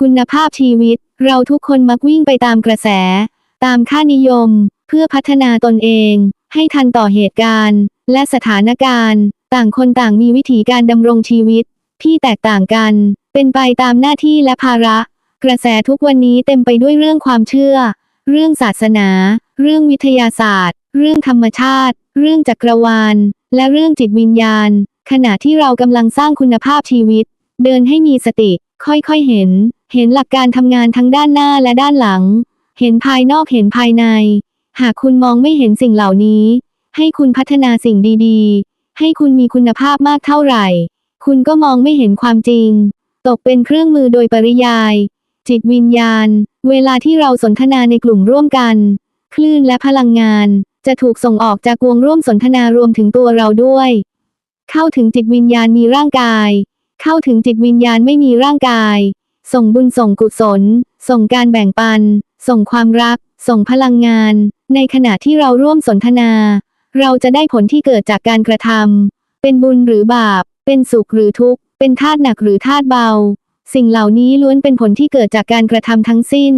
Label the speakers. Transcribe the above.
Speaker 1: คุณภาพชีวิต เราทุกคนมักวิ่งไปตามกระแส ตามค่านิยม เพื่อพัฒนาตนเอง ให้ทันต่อเหตุการณ์ และสถานการณ์ ต่างคนต่างมีวิธีการดำรงชีวิต ที่แตกต่างกัน เป็นไปตามหน้าที่และภาระ กระแสทุกวันนี้เต็มไปด้วยเรื่องความเชื่อ เรื่องศาสนา เรื่องวิทยาศาสตร์ เรื่องธรรมชาติ เรื่องจักรวาล และเรื่องจิตวิญญาณ ขณะที่เรากำลังสร้างคุณภาพชีวิต เดินให้มีสติ ค่อยๆเห็น เห็นหลักการทำงานทั้งด้านหน้าและด้านหลัง เห็นภายนอกเห็นภายใน หากคุณมองไม่เห็นสิ่งเหล่านี้ ให้คุณพัฒนาสิ่งดีๆ ให้คุณมีคุณภาพมากเท่าไหร่ คุณก็มองไม่เห็นความจริง ตกเป็นเครื่องมือโดยปริยาย จิตวิญญาณ เวลาที่เราสนทนาในกลุ่มร่วมกัน คลื่นและพลังงาน จะถูกส่งออกจากวงร่วมสนทนารวมถึงตัวเราด้วย เข้าถึงจิตวิญญาณมีร่างกาย เข้าถึงจิตวิญญาณไม่มีร่างกาย ส่งบุญส่งกุศล ส่งการแบ่งปัน ส่งความรัก ส่งพลังงาน ในขณะที่เราร่วมสนทนา เราจะได้ผลที่เกิดจากการกระทำเป็นบุญหรือบาป เป็นสุขหรือทุกข์ เป็นธาตุหนักหรือธาตุเบา สิ่งเหล่านี้ล้วนเป็นผลที่เกิดจากการกระทำทั้งสิ้น